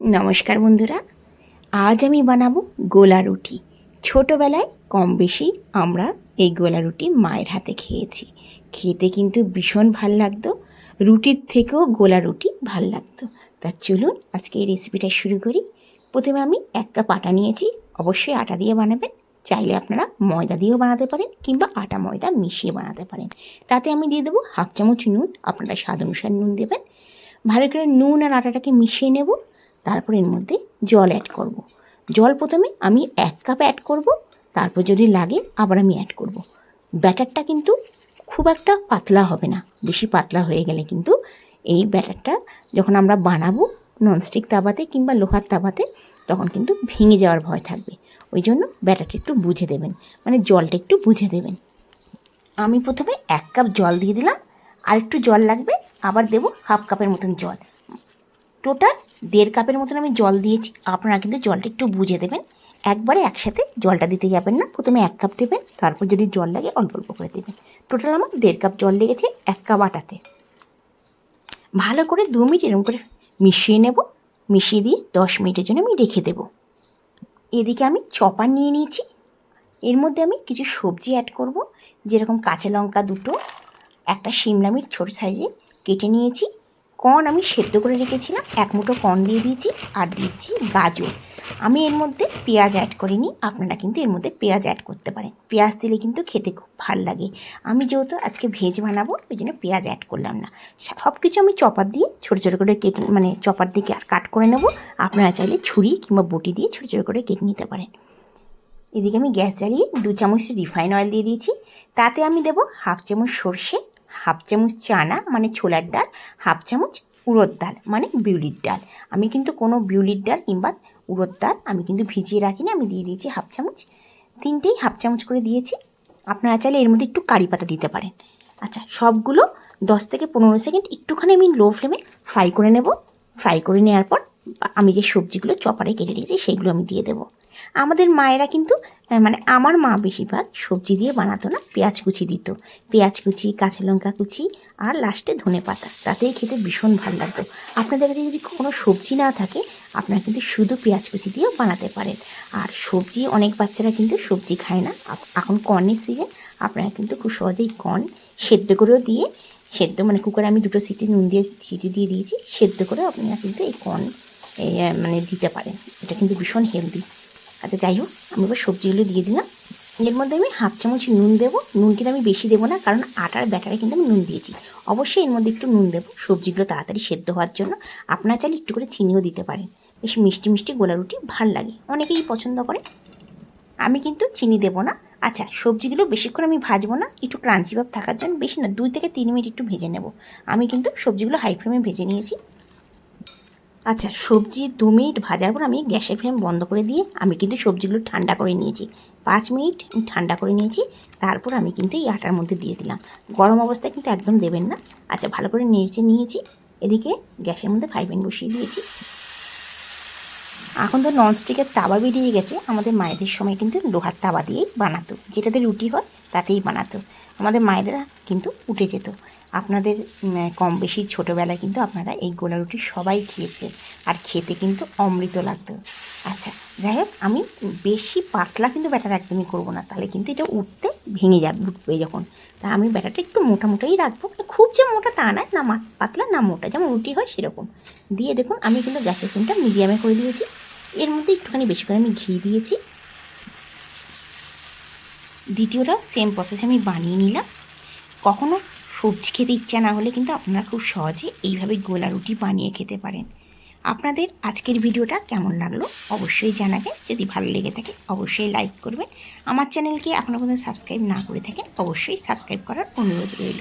নমস্কার বন্ধুরা, আজ আমি বানাবো গোলা রুটি। ছোটোবেলায় কম বেশি আমরা এই গোলা রুটি মায়ের হাতে খেয়েছি। খেতে কিন্তু ভীষণ ভালো লাগতো, রুটির থেকেও গোলা রুটি ভালো লাগতো। তা চলুন আজকে এই রেসিপিটা শুরু করি। প্রথমে আমি এক কাপ আটা নিয়েছি, অবশ্যই আটা দিয়ে বানাবেন। চাইলে আপনারা ময়দা দিয়েও বানাতে পারেন কিংবা আটা ময়দা মিশিয়ে বানাতে পারেন। তাতে আমি দিয়ে দেবো হাফ চামচ নুন, আপনারা স্বাদ অনুসারে নুন দেবেন। ভালো করে নুন আর আটাটাকে মিশিয়ে নেব। তারপর এর মধ্যে জল অ্যাড করব। জল প্রথমে আমি এক কাপ অ্যাড করব, তারপর যদি লাগে আবার আমি অ্যাড করব। ব্যাটারটা কিন্তু খুব একটা পাতলা হবে না, বেশি পাতলা হয়ে গেলে কিন্তু এই ব্যাটারটা যখন আমরা বানাবো ননস্টিক তাওয়াতে কিংবা লোহার তাওয়াতে তখন কিন্তু ভেঙে যাওয়ার ভয় থাকবে ওই জন্য ব্যাটারটা একটু বুঝে দেবেন মানে জলটা একটু বুঝে দেবেন আমি প্রথমে এক কাপ জল দিয়ে দিলাম আর একটু জল লাগবে, আবার দেবো হাফ কাপের মতন জল টোটাল দেড় কাপের মতন আমি জল দিয়েছি। আপনারা কিন্তু জলটা একটু বুঝে দেবেন। একবারে একসাথে জলটা দিতে যাবেন না। প্রথমে এক কাপ দেবেন, তারপর যদি জল লাগে অল্প অল্প করে দেবেন। টোটাল আমার দেড় কাপ জল লেগেছে এক কাপ আটাতে। ভালো করে দু মিনিট এরকম করে মিশিয়ে নেব। মিশিয়ে দিয়ে দশ মিনিটের জন্য আমি রেখে দেবো। এদিকে আমি চপার নিয়ে নিয়েছি। এর মধ্যে আমি কিছু সবজি অ্যাড করব। যেরকম কাঁচা লঙ্কা দুটো, একটা শিমলা মির্চ ছোটো সাইজে কেটে নিয়েছি। কর্ন আমি সেদ্ধ করে রেখেছিলাম। এক মুঠো কর্ন দিয়ে দিয়েছি আর দিয়েছি গাজর। আমি এর মধ্যে পেঁয়াজ অ্যাড করিনি, আপনারা কিন্তু এর মধ্যে পেঁয়াজ অ্যাড করতে পারেন। পেঁয়াজ দিলে কিন্তু খেতে খুব ভালো লাগে। আমি যেহেতু আজকে ভেজ বানাবো, ওই জন্য পেঁয়াজ অ্যাড করলাম না। সব কিছু আমি চপার দিয়ে ছোটো ছোটো করে কেটে মানে চপার দিকে আর কাট করে নেব। আপনারা চাইলে ছুরি কিংবা বটি দিয়ে ছোটো ছোটো করে কেটে নিতে পারেন। এদিকে আমি গ্যাস জ্বালিয়ে দু চামচ রিফাইন অয়েল দিয়ে দিয়েছি। তাতে আমি দেবো হাফ চামচ সর্ষে হাফ চামচ চানা মানে ছোলার ডাল, হাফ চামচ উড়দ ডাল মানে বিউলির ডাল। আমি কিন্তু কোনো বিউলির ডাল কিংবা উড়দ ডাল আমি কিন্তু ভিজিয়ে রাখিনি, আমি দিয়ে দিয়েছি হাফ চামচ। তিনটেই হাফ চামচ করে দিয়েছি। আপনারা চাইলে এর মধ্যে একটু কারি পাতা দিতে পারেন। আচ্ছা সবগুলো দশ থেকে পনেরো সেকেন্ড একটুখানি আমি লো ফ্লেমে ফ্রাই করে নেব। ফ্রাই করে নেওয়ার পর আমি যে সবজিগুলো চপারে কেটে দিয়েছি সেইগুলো আমি দিয়ে দেবো। আমাদের মায়েরা কিন্তু মানে আমার মা বেশিরভাগ সবজি দিয়ে বানাতো না, পেঁয়াজ কুচি দিত। পেঁয়াজ কুচি, কাঁচা লঙ্কা কুচি আর লাস্টে ধনে পাতা। তাতেই খেতে ভীষণ ভালো লাগতো। আপনাদের কাছে যদি কোনো সবজি না থাকে, আপনারা কিন্তু শুধু পেঁয়াজ কুচি দিয়েও বানাতে পারেন। আর সবজি, অনেক বাচ্চারা কিন্তু সবজি খায় না। এখন কর্নের সিজন আপনারা কিন্তু খুব সহজেই কর্ন সেদ্ধ করেও দিয়ে, সেদ্ধ মানে কুকারে আমি দুটো সিটি নুন দিয়ে, সিটি দিয়ে দিয়েছি, সেদ্ধ করে আপনারা কিন্তু এই কর্ন মানে দিতে পারেন। এটা কিন্তু ভীষণ হেলদি আচ্ছা যাই হোক, আমি এবার সবজিগুলো দিয়ে দিলাম। এর মধ্যে আমি হাফ চামচ নুন দেবো। নুন কিন্তু আমি বেশি দেবো না, কারণ আটার ব্যাটারে কিন্তু আমি নুন দিয়েছি। অবশ্যই এর মধ্যে একটু নুন দেবো সবজিগুলো তাড়াতাড়ি সেদ্ধ হওয়ার জন্য। আপনারা চাইলে একটু করে চিনিও দিতে পারেন। বেশ মিষ্টি মিষ্টি গোলা রুটি, ভালো লাগে। অনেকেই পছন্দ করে। আমি কিন্তু চিনি দেবো না। আচ্ছা সবজিগুলো বেশিক্ষণ আমি ভাজবো না। একটু ক্রাঞ্চি ভাব থাকার জন্য বেশি না, দুই থেকে তিন মিনিট একটু ভেজে নেব। আমি কিন্তু সবজিগুলো হাই ফ্লেমে ভেজে নিয়েছি। আচ্ছা সবজি দু মিনিট ভাজার পর আমি গ্যাসের ফ্লেম বন্ধ করে দিয়ে আমি কিন্তু সবজিগুলো ঠান্ডা করে নিয়েছি। পাঁচ মিনিট ঠান্ডা করে নিয়েছি, তারপর আমি কিন্তু এই আটার মধ্যে দিয়ে দিলাম। গরম অবস্থায় কিন্তু একদম দেবেন না। আচ্ছা ভালো করে নেড়েচে নিয়েছি, এদিকে গ্যাসের মধ্যে ফ্রাই প্যান বসিয়ে দিয়েছি। এখন তো ননস্টিকের তাওয়া বেরিয়ে গেছে, আমাদের মায়েদের সময় কিন্তু লোহার তাওয়া দিয়েই বানাতো। যেটাতে রুটি হয়, তাতেই বানাতো। আমাদের মায়েরা কিন্তু উঠে যেত। আপনাদের কম বেশি ছোটোবেলায় কিন্তু আপনারা এই গোলা রুটি সবাই খেয়েছে আর খেতে কিন্তু অমৃত লাগতো। আচ্ছা যাই হোক, আমি বেশি পাতলা কিন্তু ব্যাটার একদমই করব না। তাহলে কিন্তু এটা উঠতে ভেঙে যাবে, উঠবে যখন। তা আমি ব্যাটারটা একটু মোটা মোটাই রাখব। মানে খুব যে মোটা তা নয় না পাতলা, না মোটা। যেমন রুটি হয় সেরকম। দিয়ে দেখুন, আমি কিন্তু গ্যাসের ফ্লেমটা মিডিয়ামে করে দিয়েছি। এর মধ্যে একটুখানি বেশি করে আমি ঘি দিয়েছি। দ্বিতীয়টা সেম প্রসেসে আমি বানিয়ে নিলাম। কখনও সবজি খেতে ইচ্ছা না হলে কিন্তু আপনারা খুব সহজে এইভাবে গোলা রুটি বানিয়ে খেতে পারেন। আপনাদের আজকের ভিডিওটা কেমন লাগল অবশ্যই জানাবেন। যদি ভালো লেগে থাকে অবশ্যই লাইক করবেন। আমার চ্যানেলকে এখনও পর্যন্ত সাবস্ক্রাইব না করে থাকেন, অবশ্যই সাবস্ক্রাইব করার অনুরোধ রইল।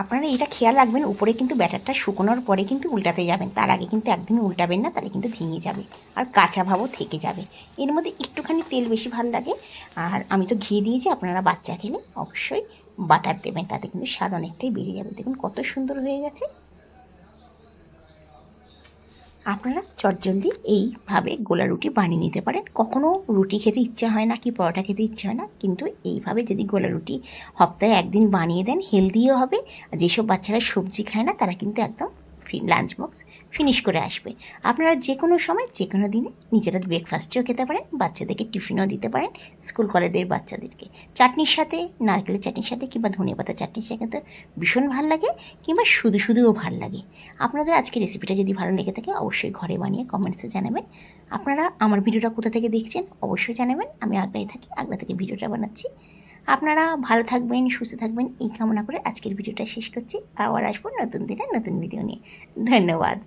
আপনারা এটা খেয়াল রাখবেন, উপরে কিন্তু ব্যাটারটা শুকোনোর পরে কিন্তু উল্টাতে যাবেন। তার আগে কিন্তু একদমই উল্টাবেন না, তাহলে কিন্তু ভেঙে যাবে আর কাঁচা ভাবও থেকে যাবে। এর মধ্যে একটুখানি তেল বেশি ভালো লাগে। আর আমি তো ঘি দিয়েছি, আপনারা বাচ্চা খেলে অবশ্যই বাটার দেবেন, তাতে কিন্তু স্বাদ অনেকটাই বেড়ে যাবে। দেখুন কত সুন্দর হয়ে গেছে। আপনারা চটজলদি এইভাবে গোলা রুটি বানিয়ে নিতে পারেন। কখনও রুটি খেতে ইচ্ছা হয় না, কি পরোটা খেতে ইচ্ছা হয় না, কিন্তু এইভাবে যদি গোলা রুটি সপ্তাহে একদিন বানিয়ে দেন, হেলদিও হবে। আর যেসব বাচ্চারা সবজি খায় না, তারা কিন্তু একদম লাঞ্চ বক্স ফিনিশ করে আসবে। আপনারা যে কোনো সময় যে কোনো দিনে নিজেরা ব্রেকফাস্টেও খেতে পারেন, বাচ্চাদেরকে টিফিনও দিতে পারেন স্কুল কলেজের বাচ্চাদেরকে। চাটনির সাথে, নারকেলের চাটনির সাথে কিংবা ধনে পাতা চাটনির সাথে খেতে ভীষণ ভালো লাগে, কিংবা শুধু শুধুও ভালো লাগে। আপনাদের আজকে রেসিপিটা যদি ভালো লেগে থাকে, অবশ্যই ঘরে বানিয়ে কমেন্টসে জানাবেন। আপনারা আমার ভিডিওটা কোথা থেকে দেখছেন, অবশ্যই জানাবেন। আমি আগ্রায় থাকি আগ্রা থেকে ভিডিওটা বানাচ্ছি। আপনারা ভালো থাকবেন, সুস্থ থাকবেন। এই কামনা করে আজকের ভিডিওটা শেষ করছি। আবার আসব নতুন দিনে নতুন ভিডিও নিয়ে। ধন্যবাদ।